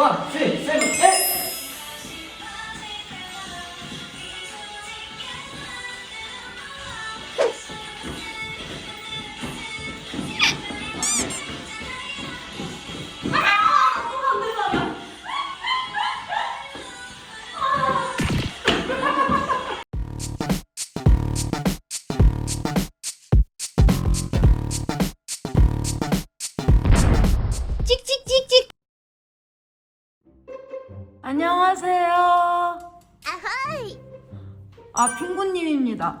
Va, sí. 아, 핑구님입니다.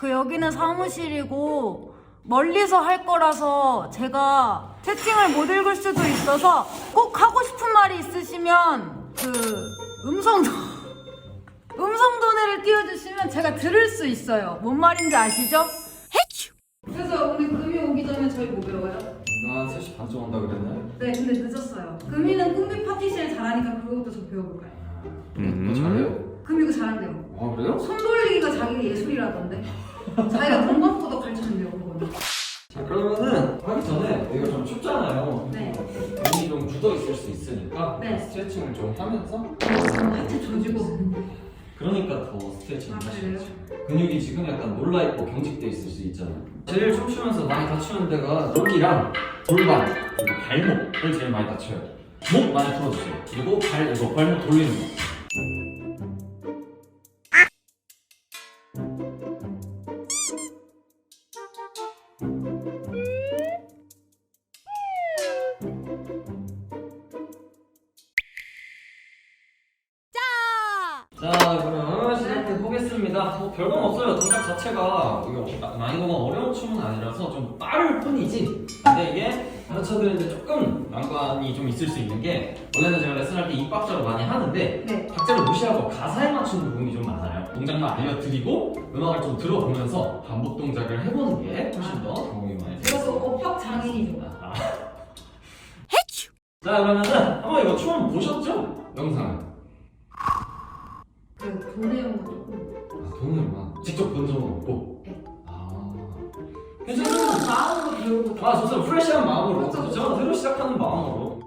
그 여기는 사무실이고 멀리서 할 거라서 제가 채팅을 못 읽을 수도 있어서 꼭 하고 싶은 말이 있으시면 그 음성 음성 도내를 띄워주시면 제가 들을 수 있어요. 뭔 말인지 아시죠? 그래서 오늘 금이 오기 전에 저희 뭐 배워요? 나 3시 반쯤 온다 그랬나요? 네, 근데 늦었어요. 금이는 꿈비 파티시를 잘하니까 그것도 저 배워볼까요? 음. 너 잘해요? 금이가 잘한대요. 아 그래요? 손 돌리기가 자기 예술이라던데. 자기가 돈 받고도 가르쳐준대요, 그거는. 자 그러면은 하기 전에 여기가 좀 춥잖아요 네. 몸이 좀 굳어 있을 수 있으니까 네. 스트레칭을 좀 하면서 하체 조지고. 그러니까 더 스트레칭 아, 하셔야죠 근육이 지금 약간 놀라 있고 경직돼 있을 수 있잖아요 제일 춤추면서 많이 다치는 데가 여기랑 골반 그리고 발목을 제일 많이 다쳐요 목 많이 풀어주세요 그리고 발 이거 발목 돌리는 거 자 그럼 시작해 보겠습니다. 뭐 별건 없어요. 동작 자체가 이게 난이도가 어려운 춤은 아니라서 좀 빠를 뿐이지. 근데 이게 가르쳐드리는데 조금 난관이 좀 있을 수 있는 게 원래는 제가 레슨할 때 입박자로 많이 하는데 네. 박자를 무시하고 가사에 맞추는 부분이 좀 많아요. 동작만 알려드리고 음악을 좀 들어보면서 반복 동작을 해보는 게 훨씬 더 도움이 많이 돼요. 그래서 오팍 장인이죠. 자 그러면은 한번 이거 춤 보셨죠? 영상을 본 적은 없고. 네. 아. 괜찮아요. 마음으로 배우고. 아 좋습니다. 프레시한 마음으로. 그쵸. 그렇죠. 새로 시작하는 마음으로.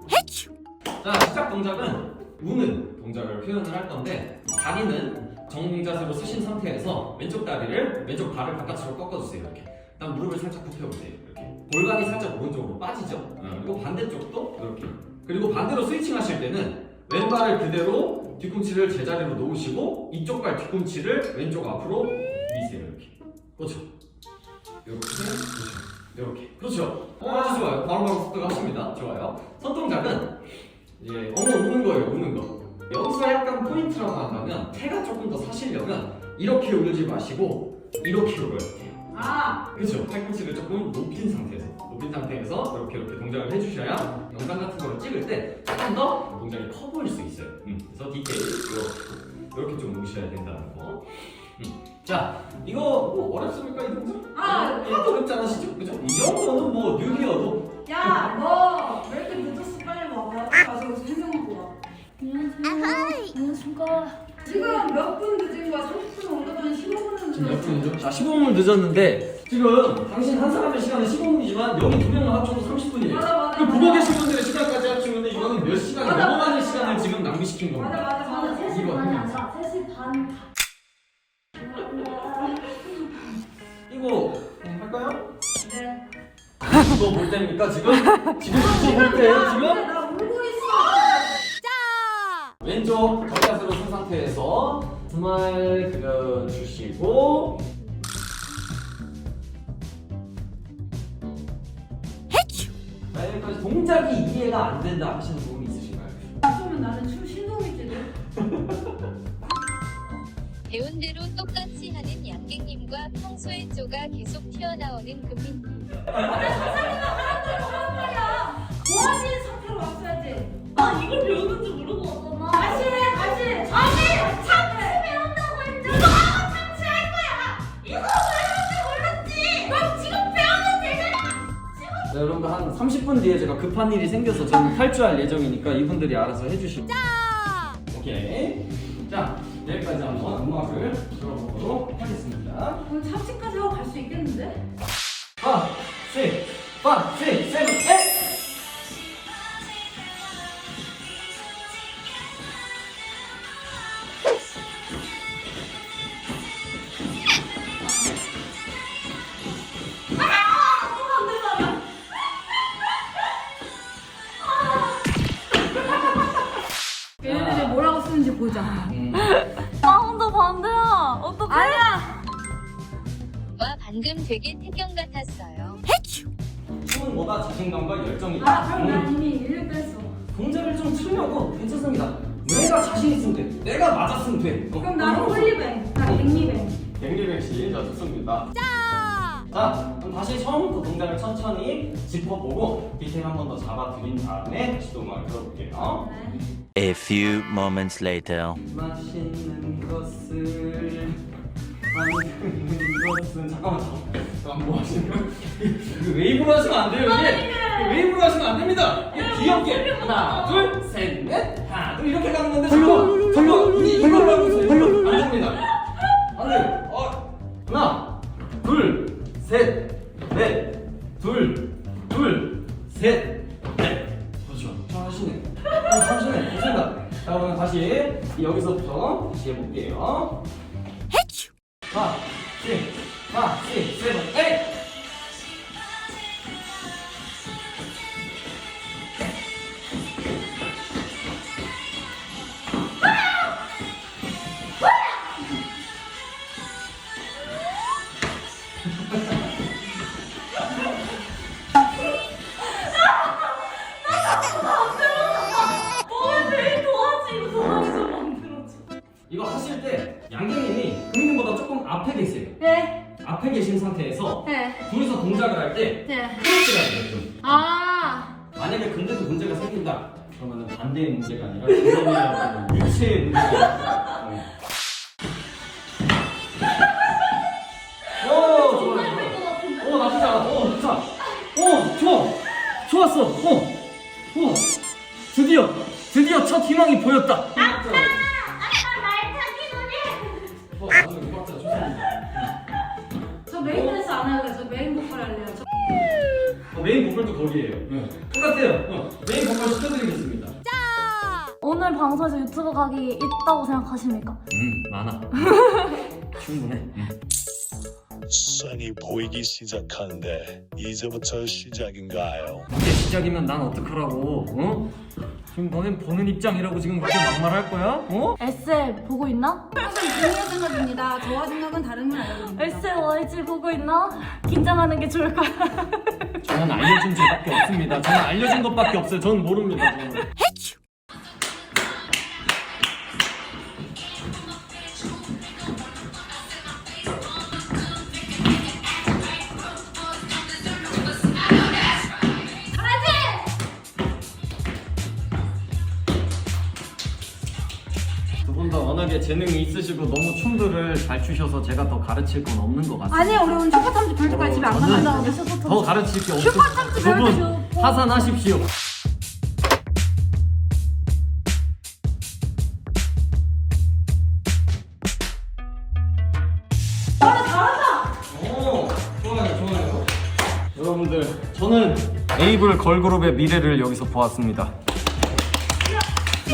자 시작 동작은 우는 동작을 표현을 할 건데 다리는 정자세로 쓰신 상태에서 왼쪽 다리를 왼쪽 발을 바깥으로 꺾어주세요 이렇게. 그다음 무릎을 살짝 굽혀보세요 이렇게. 골반이 살짝 오른쪽으로 빠지죠? 어, 그리고 반대쪽도 이렇게. 그리고 반대로 스위칭 하실 때는 왼발을 그대로 뒤꿈치를 제자리로 놓으시고 이쪽 발 뒤꿈치를 왼쪽 앞으로 그렇죠. 이렇게? 그렇죠. 이렇게. 그렇죠. 어 아주 좋아요. 바로바로 습득 하십니다. 좋아요. 손동작은 이제 어머 우는 거예요 우는 거. 여기서 약간 포인트라고 한다면 태가 조금 더 사시려면 이렇게 울지 마시고 이렇게 울어야 돼요. 아, 그렇죠. 팔꿈치를 조금 높인 상태에서 높인 상태에서 이렇게 이렇게 동작을 해주셔야 영상 같은 거를 찍을 때 조금 더 동작이 커 보일 수 있어요. 음, 그래서 디테일 이렇게 이렇게 좀 오셔야 된다는 거. 음. 자 이거 뭐 어렵습니까 이 동작? 아, 예, 하도 어렵지 않으시죠? 그죠? 이 정도는 뭐 뉴비어도 야, 너 왜 이렇게 늦었어? 빨리 와봐. 가서 해명 먹고 와. 안녕하세요. 안녕하십니까. 지금 몇 분 늦은 거야? 30분 온 거면 15분은 지금 몇 분이죠? 자 15분 늦었는데 지금 당신 한 사람의 시간은 15분이지만 여기 두 명을 합쳐도 30분이에요 맞아, 맞아, 그 보고 맞아. 계신 분들의 시간까지 합치면 이거는 몇 시간이 맞아, 넘어가는 맞아. 시간을 지금 낭비시킨 겁니다 맞아, 맞아, 맞아. 저는 3시 이거 반이. 아니라 3시 반. 할까요? 네. 이거 볼 때입니까 지금? 지금 이거 볼 때예요 지금? 나 울고 있어. 왼쪽 격자세로 쓴 상태에서 스마일 그려주시고 여기까지 동작이 이해가 안 된다 하시는 부분이 있으신가요? 그러면 나는 춤 신동이지. 배운 대로 똑같이 하는 양갱님과 평소의 쪼가 계속 튀어나오는 금민님. 모아진 상태로 왔어야지. 아 이걸 배우는 줄 모르고 왔잖아. 다시 해, 다시. 아니 참치 배운다고 했잖아. 이거 참치 할 거야. 이거 배우는 줄 몰랐지. 그럼 지금 배우면 되잖아. 네, 여러분들 한 30분 뒤에 제가 급한 일이 생겨서 저는 탈주할 예정이니까 이분들이 알아서 해주시고 오케이 자 내일까지 한번 음악을 들어보도록 하겠습니다 오늘 참치까지 하고 갈 수 있겠는데? 5, 6, 5, 6, 7, 8 방금 되게 태경 같았어요. 춤은 뭐다 자신감과 열정이 아, 그럼 난 음. 이미 1년 뺐어. 동작을 좀 틀려도 괜찮습니다 내가 자신 있으면 돼 내가 맞았으면 돼 어, 그럼 나는 홀리뱅. 나 갱리뱅. 갱리백 씨 자 좋습니다 자! 자 그럼 다시 처음부터 동작을 천천히 짚어보고 디테일 한번 더 잡아드린 다음에 시동을 걸어볼게요 A few moments later. 맛있는 것을 만드는 것은 잠깐만 잠깐만 뭐 하시는 거예요? 이거 웨이브로 하시면 안 돼요 이게 웨이브로 하시면 안 됩니다 이게 귀엽게 하나 둘셋넷 하나 둘 이렇게 가는 건데 잠깐만 잠깐만 이걸로. 하나, 둘, 하나, 계신 상태에서 네. 둘이서 동작을 할 때 네. 크로스가 돼요. 좀. 아. 만약에 근데도 문제가 생긴다. 그러면 반대의 문제가 아니라 그거는 유체의 문제가. 어. 오, 좋아요, 좋아요. 오, 나쁘지 않아. 오, 좋다. 오, 좋아. 좋았어. 오, 오. 드디어, 드디어 첫 희망이 보였다. 보컬도 거기에요. 똑같아요. 어, 메인 보컬 시켜드리겠습니다. 오늘 방송에서 유튜브 각이 있다고 생각하십니까? 음, 많아. 충분해. 음. 선이 보이기 시작하는데 이제부터 시작인가요? 이제 시작이면 난 어떡하라고? 어? 지금 너넨 보는 입장이라고 지금 그렇게 막말할 거야? 어? SL 보고 있나? 항상 본인의 생각입니다. 저와 생각은 다른 걸 알고 있습니다. SL YG 보고 있나? 긴장하는 게 좋을 거야. 저는 알려준 죄밖에 없습니다. 저는 알려준 것밖에 없어요. 저는 모릅니다. 저는. 두 재능이 있으시고 너무 춤들을 잘 추셔서 제가 더 가르칠 건 없는 것 같습니다. 아니요, 우리 오늘 슈퍼 참치 볼 때까지 집에 안 저는 가면 더 가르칠 게 없어요. 슈퍼 참치 두분 가르쳐. 하산하십시오. 오, 좋아요, 좋아요. 여러분들, 저는 에이블 걸그룹의 미래를 여기서 보았습니다.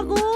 하고